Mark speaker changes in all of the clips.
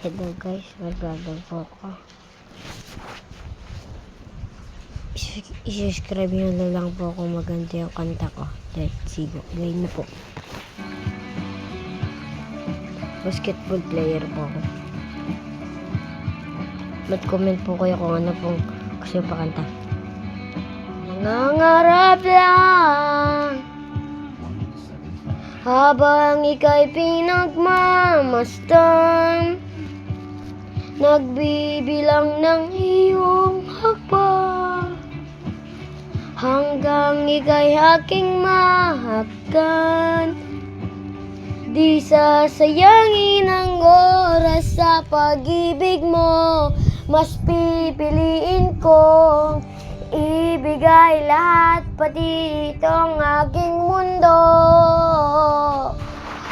Speaker 1: Hello guys, mag-vlog po ako. Is- I-subscribe nyo na lang po kung maganda yung kanta ko. Let's see. Gawin na po. Basketball player po ako. Mag-comment po kayo kung ano pong gusto yung pakanta. Nangangarap lang habang ika'y pinagmamasdan Nagbibilang ng iyong hakbang Hanggang ika'y aking mahagkan. Di sasayangin ang oras sa pag-ibig mo Mas pipiliin kong ibigay lahat Pati itong aking mundo.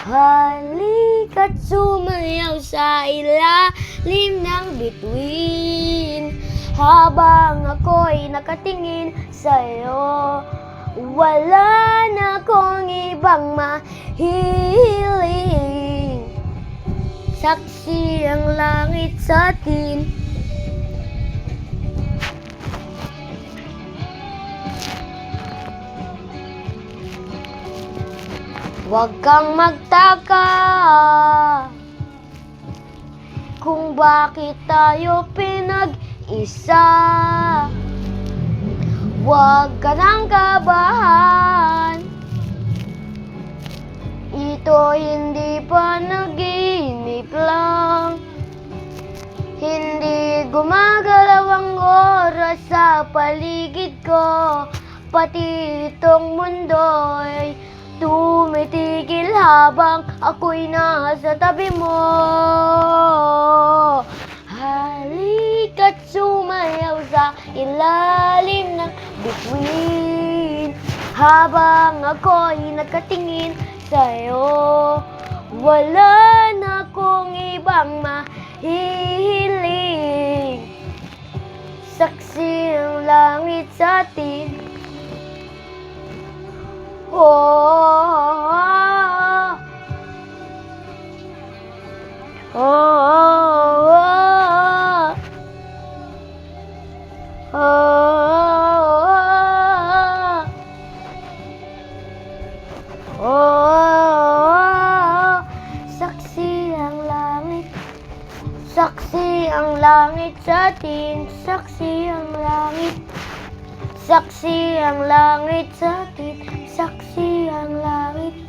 Speaker 1: Halika't sumayaw sa ilalim ng bituin Habang ako'y nakatingin sa'yo. Wala na akong ibang mahiling Saksi ang langit sa atin. Huwag kang magtaka kung bakit tayo pinag-isa. Huwag ka nang kabahan. Ito hindi pa naginip lang. Hindi gumagalaw ang oras sa paligid ko. Pati itong mundo'y tumitigil habang ako'y nasa tabi mo. Halika't sumayaw sa ilalim ng bituin habang ako'y nakatingin sa'yo. Wala na akong ibang mahihiling. Saksi ang langit sa atin. Oh, oh, oh, saksi ang langit, saksi ang langit sa atin, saksi ang langit. Saksi ang langit sa atin, saksi ang langit.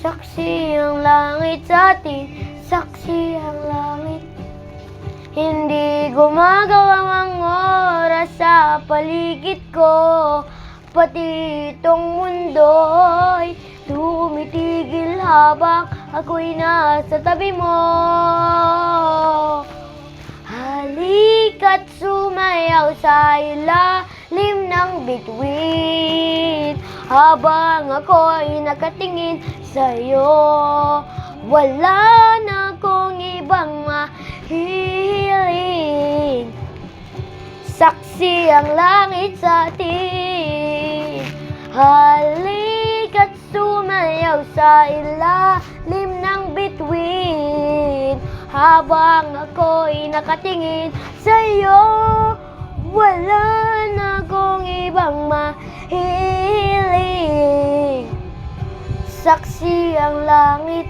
Speaker 1: Saksi ang langit sa atin, saksi ang langit. Hindi gumagawang ang paligid ko, pati itong mundo'y tumitigil habang ako'y nasa tabi mo. Halika't sumayaw sa ilalim ng bituin Habang ako'y nakatingin sa'yo Wala Saksi ang langit sa atin. Halika't sumayaw sa ilalim ng bituin. Habang ako'y nakatingin sa'yo Wala na akong ibang mahiling Saksi ang langit.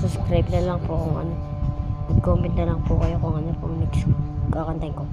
Speaker 1: Subscribe na lang po kung ano Mag-comment na lang po kayo kung ano pong next kakantayin ko